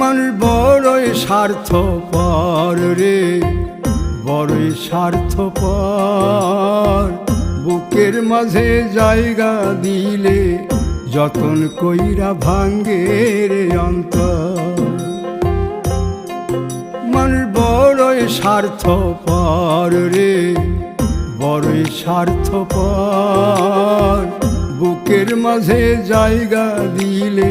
মানুষ বড়ই স্বার্থ পর রে, বড়ই স্বার্থ পর বুকের মাঝে জায়গা দিলে যতন কইরা ভাঙ্গে রে অন্তর। মানুষ বড়ই স্বার্থ পর রে, বড়ই স্বার্থ পর বুকের মাঝে জায়গা দিলে